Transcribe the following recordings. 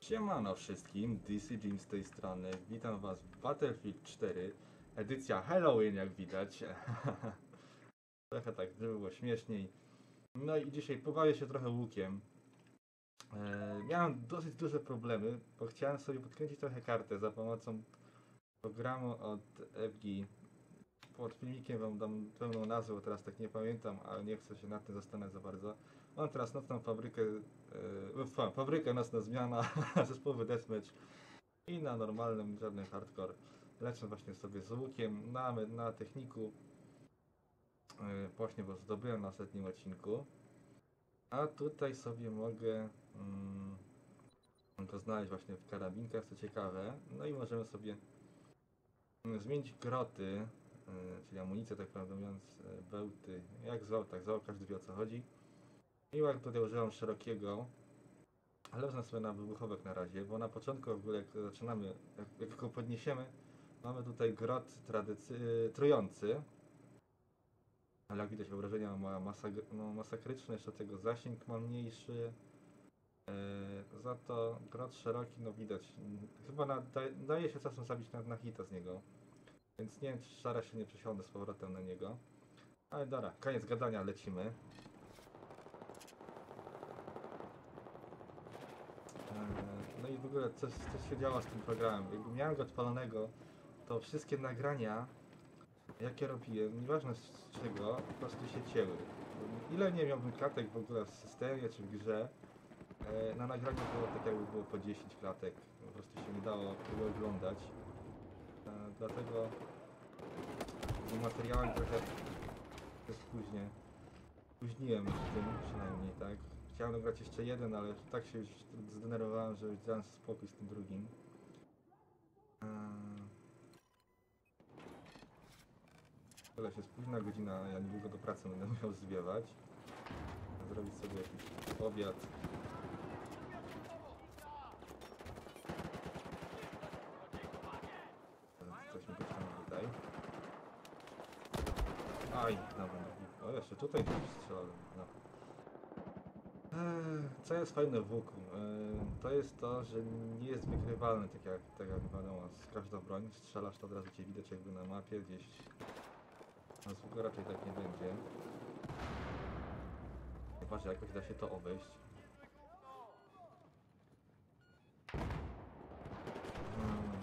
Siemano wszystkim, DC Jim z tej strony. Witam was w Battlefield 4, edycja Halloween jak widać. Trochę tak, żeby było śmieszniej. No i dzisiaj pobawię się trochę łukiem. E, miałem dosyć duże problemy, bo chciałem sobie podkręcić trochę kartę za pomocą programu od FG. Pod filmikiem wam dam pełną nazwę, teraz tak nie pamiętam, ale nie chcę się nad tym zastanawiać za bardzo. Mam teraz nocną fabrykę, e, fa- fabrykę nocna zmiana, zespołowy deathmatch i na normalnym, żadnym hardcore. Lecę właśnie sobie z łukiem na, na techniku, e, właśnie bo zdobyłem na ostatnim odcinku. A tutaj sobie mogę mm, go znaleźć właśnie w karabinkach, co ciekawe. No i możemy sobie mm, zmienić groty, czyli amunicję, tak prawdę mówiąc, y, bełty, jak zwał, tak zwał, każdy wie o co chodzi. I jak tutaj używam szerokiego, ale wezmę sobie na wybuchowek na razie, bo na początku w ogóle jak zaczynamy, jak, jak go podniesiemy, mamy tutaj grot tradycy, trujący, ale jak widać obrażenia ma masak no, masakryczne, jeszcze tego zasięg ma mniejszy. E, za to grot szeroki, no widać, chyba na, da, daje się czasem zabić na, na hita z niego. Więc nie wiem, czy szara się nie przesiądę z powrotem na niego. Ale dobra, koniec gadania, lecimy. E, No i w ogóle coś, coś się działo z tym programem. Jakby miałem go odpalonego, to wszystkie nagrania, jakie robiłem, nieważne z czego, po prostu się cięły. Ile nie miałbym klatek w ogóle w systemie czy w grze, e, na nagraniu było tak jakby było po 10 klatek. Po prostu się nie dało tego oglądać. Dlatego z materiałem trochę też później spóźniłem się tym przynajmniej, tak? Chciałem nagrać jeszcze jeden, ale tak się już zdenerwowałem, że już dałem spokój z tym drugim. Tyle się spóźna godzina, ja niedługo do pracy będę musiał zwiewać. Zrobić sobie jakiś obiad. Coś mi tam tutaj. Aj, dobra. O, jeszcze tutaj coś strzelałem. No. Eee, Co jest fajne w łuku? Eee, To jest to, że nie jest wykrywalny, tak jak, tak jak wiadomo, z każdą broń. Strzelasz to od razu cię widać jakby na mapie gdzieś. Na zwykle raczej tak nie będzie. Chyba, że jakoś da się to obejść. Hmm.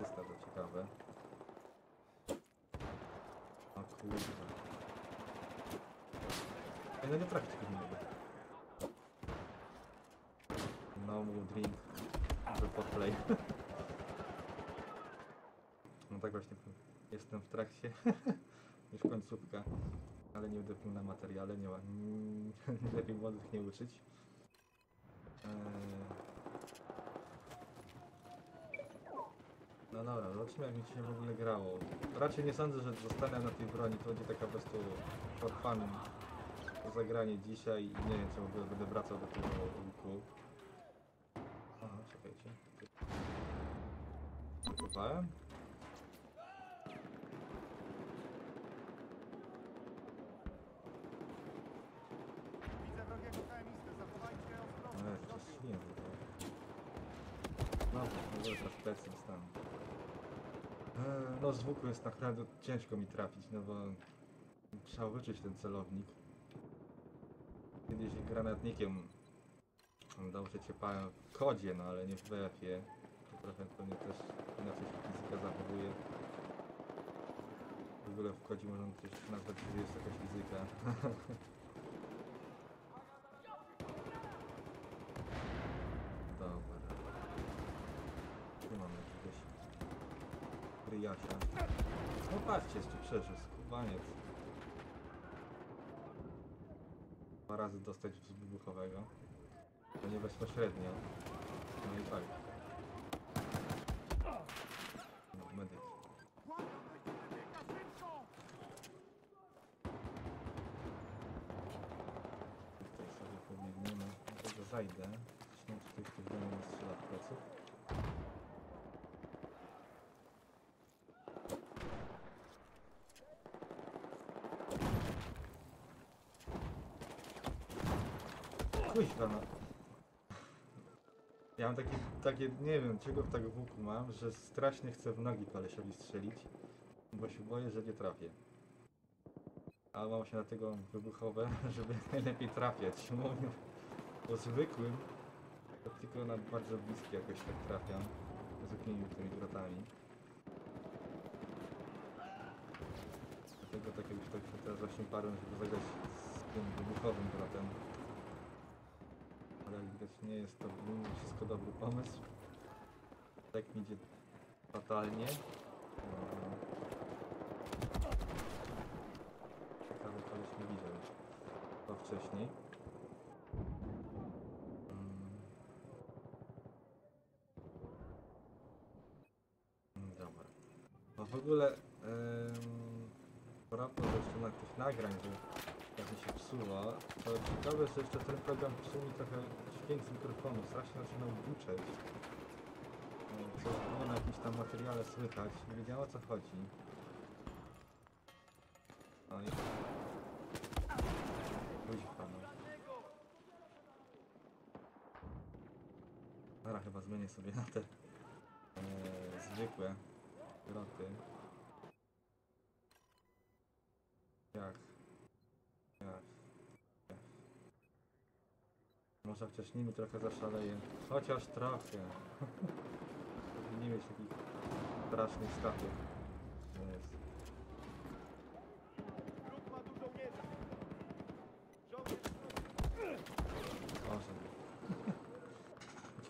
Jest to ciekawe. O kurde. Nie. No mój drink. Żeby podplay. No tak właśnie jestem w trakcie. Już końcówka. Ale nie będę pił na materiale, nie ma. Lepiej młodych nie uczyć. Eee... No dobra, zobaczymy jak mi się w ogóle grało. Raczej nie sądzę, że zostanę na tej broni, to będzie taka po prostu for fun zagranie dzisiaj i nie wiem czy w ogóle będę wracał do tego łuku. Aha, czekajcie. Kupowałem? Widzę wrogiego KM-istę, zachowajcie Ale ostrożność. jeszcze. No, w ogóle teraz dostanę. Eee, No z łuku jest naprawdę ciężko mi trafić, no bo trzeba wyczuć ten celownik. Kiedyś granatnikiem się ciepałem w kodzie, no ale nie w BF-ie. To trochę pewnie też inaczej się fizyka zachowuje. W ogóle w kodzie można też nazwać, że jest jakaś fizyka. Dobra. Tu mamy jakiegoś ryjasia. No patrzcie, jeszcze przeżył, skubaniec. Razy dostać z wybuchowego. To nie bezpośrednio. No i tak. No, medyk. Tutaj sobie pobiegniemy. Do tego zajdę. Zresztą tutaj ktoś do mnie strzela w pleców. Kuźwa no. Ja mam takie, takie, nie wiem czego w w łuku mam, że strasznie chcę w nogi kolesiowi strzelić, bo się boję, że nie trafię. A mam się dlatego wybuchowe, żeby najlepiej trafiać. Mówię, po zwykłym, to tylko na bardzo bliskie jakoś tak trafiam, zwykłymi tymi grotami. Dlatego tak jakbyś tak się teraz właśnie parłem, żeby zagrać z tym wybuchowym grotem. Jak widać nie jest to mimo wszystko dobry pomysł. Tak mi idzie fatalnie. Eee, Ciekawe, koleś nie widział to wcześniej. Mm. Mm, Dobra. No w ogóle em, propos jeszcze na tych nagrań, że mi się psuło, to ciekawe, że jeszcze ten program psuł mi trochę dźwięk z mikrofonu, strasznie zaczynał buczeć. E, Co było na jakimś tam materiale słychać, nie wiedziałem o co chodzi. No i... No. Dobra, chyba zmienię sobie na te e, zwykłe groty. Jak? Jak? Jak? Może chociaż nimi trochę zaszaleję. Chociaż. Żeby nie mieć takich strasznych statów. Jest.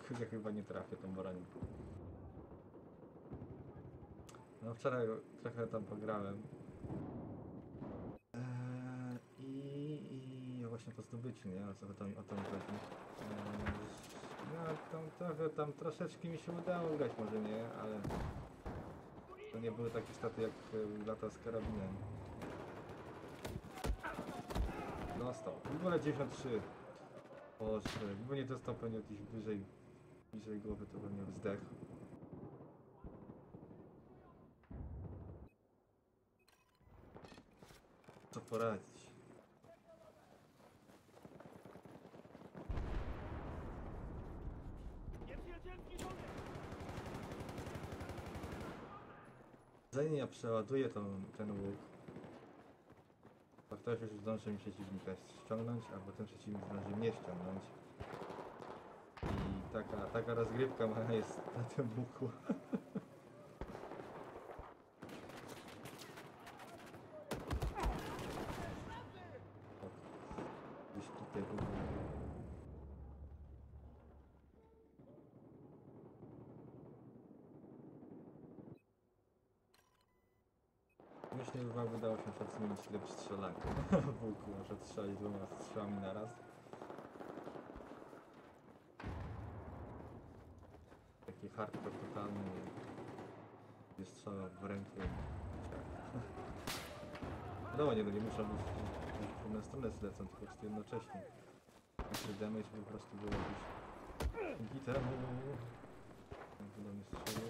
Tylko ja chyba nie trafię tą bronią. No wczoraj trochę tam pograłem. Właśnie po zdobyciu, nie? O co to mi, o to chodzi. Eee, no tam trochę, tam troszeczkę mi się udało grać, może nie, ale to nie były takie staty jak e, lata z karabinem. Dostał. W ogóle 93. Boże, gdyby nie dostał pewnie gdzieś wyżej, bliżej głowy, to bym miał zdech. Co poradzić? Przeładuję tą, ten łuk, to ktoś już zdąży mi przeciwnika ściągnąć, albo ten przeciwnik zdąży mnie ściągnąć. I taka, taka rozgrywka moja jest na tym łuku. Gdzieś tutaj był. Że wam udało się przed zmienić tryb strzelania w łuku, może strzelić dwoma strzałami na raz. Taki hardcore totalny, gdzie strzała w rękę. No nie, no nie muszę być w inną stronę zlecą, tylko prostu jednocześnie. Myślę, damage po prostu było gdzieś dzięki temu. Jak do mnie strzelił.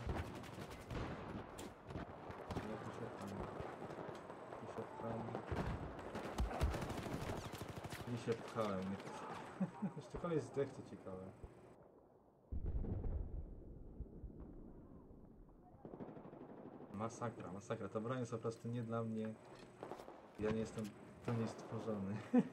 Ja tu się tam. Tu się pchałem. Nie się pchałem, nie Jeszcze kolej zdech, co ciekawe. Masakra, masakra. Ta broń jest po prostu nie dla mnie. Ja nie jestem do niej stworzony.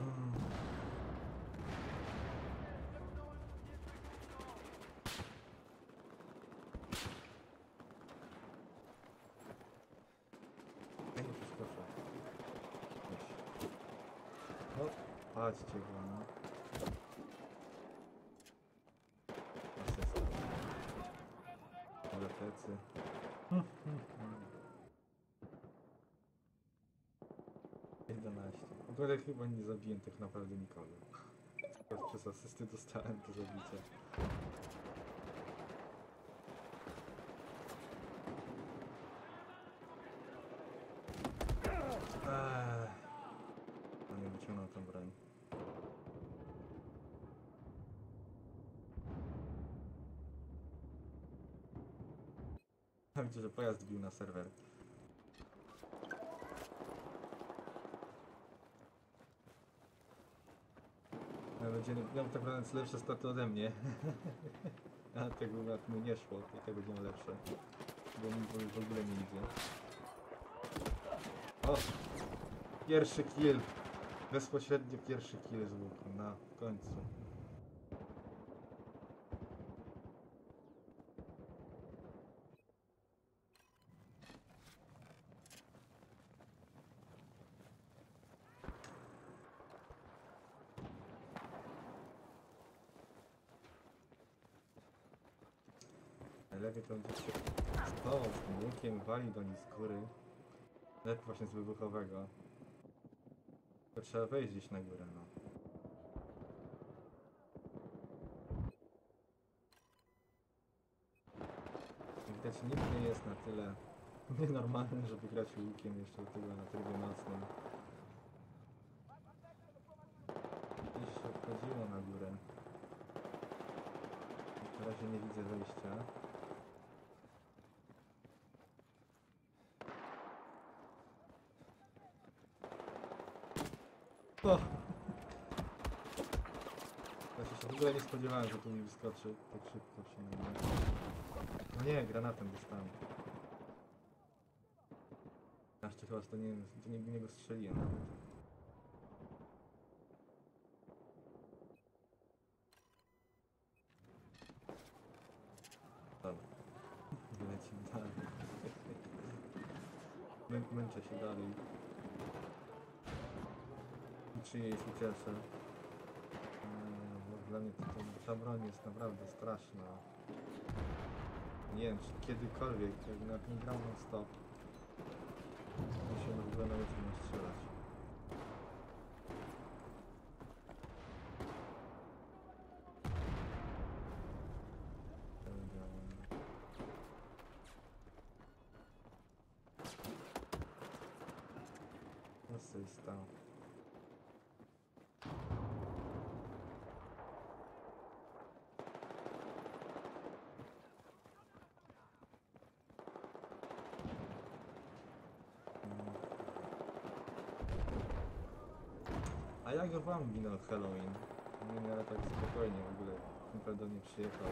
Mm. Ja nie przeskoczę. Już. No, patrzcie go, no. Asysta. Ale plecy. W ogóle chyba nie zabiłem tak naprawdę nikogo. Przez asysty dostałem to zabicie. Widzę, że pojazd bił na serwer. Ale Będzie miał tak naprawdę lepsze staty ode mnie. A tego jak mu nie szło, i tak będzie lepsze. Bo mi w ogóle nie idzie. O! Pierwszy kill! Bezpośrednio pierwszy kill z łuku, na końcu. Najlepiej to będzie się stołował z łukiem, wali do nich z góry. Lepiej właśnie z wybuchowego. To trzeba wejść gdzieś na górę, no. Widać nikt nie jest na tyle nienormalny, żeby grać łukiem jeszcze do tego na trybie nocnym. Gdzieś się wchodziło na górę. Na razie nie widzę wejścia. O! Ja się w ogóle nie spodziewałem, że tu mi wyskoczy tak szybko przynajmniej. No nie, granatem dostałem. To chyba to nie, to nie, nie go strzeliłem nawet. Dobra. Lecimy dalej. Mę, męczę się dalej. Czyje jest uciecze. Eee, Dla mnie to, ta broń jest naprawdę straszna. Nie wiem, czy kiedykolwiek, jak nawet nie grał non stop, to się w ogóle nie strzelać. Eee, Co się stało? A jak wam minął Halloween? Nie miałem tak spokojnie w ogóle. Kumpel do przyjechał.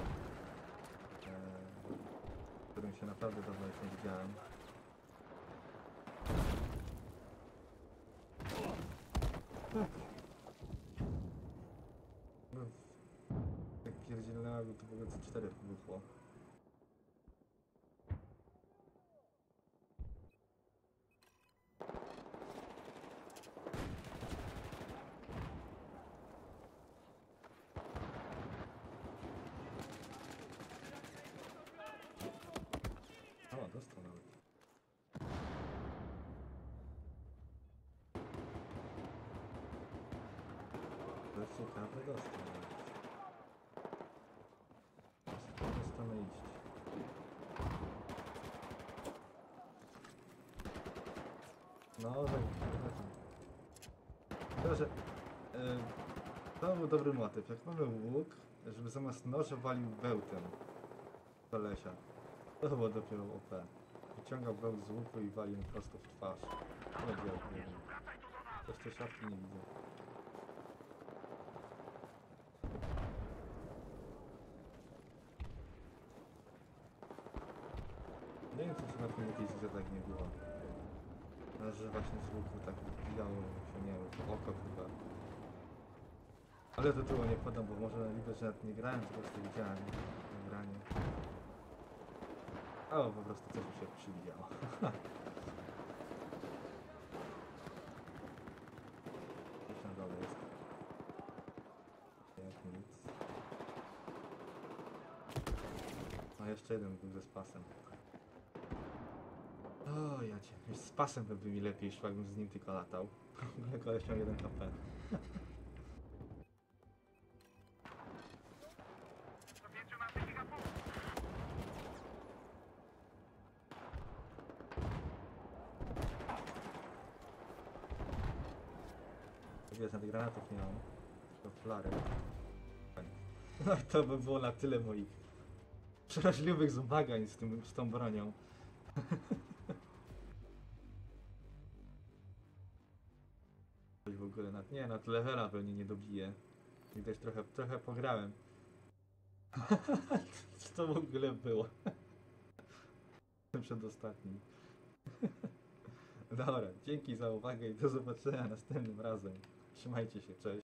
E, którym się naprawdę dawno już nie widziałem. Tak. No, jak pierdzielnęła go to w ogóle co cztery wybuchło. O, dostał nawet. To jest ciekawe, dostał nawet. Dostanę iść. No, tak, tak. Tylko, że e, to był dobry motyw. Jak mamy łuk, żeby zamiast noża walił bełtem kolesia. To chyba dopiero OP. Wyciągał bełt z łuku i walił mu prosto w twarz. No dział, nie wiem. Też tej szafki nie widzę. Nie wiem, czy tym jakiejś tak nie było. Ale że właśnie z łuku tak bijało się, nie wiem, oko chyba. Ale do tyłu nie podam, bo może liczę, że nie grałem, po prostu widziałem nagranie. O, po prostu coś mi się przybijało. Gdzieś na dole jest. Jak nic. A jeszcze jeden był ze spasem. O, ja cię. Z pasem by mi lepiej szło, jakbym z nim tylko latał. W ogóle koleś miał jeden HP. Wiesz, na tych granatów nie mam. Tylko flary. No to by było na tyle moich przeraźliwych zmagań z, tym, z tą bronią. Nie, nad levela pewnie nie dobiję. Widać trochę, trochę pograłem. Co to w ogóle było? Ten przedostatni. Dobra, dzięki za uwagę i do zobaczenia następnym razem. Trzymajcie się, cześć.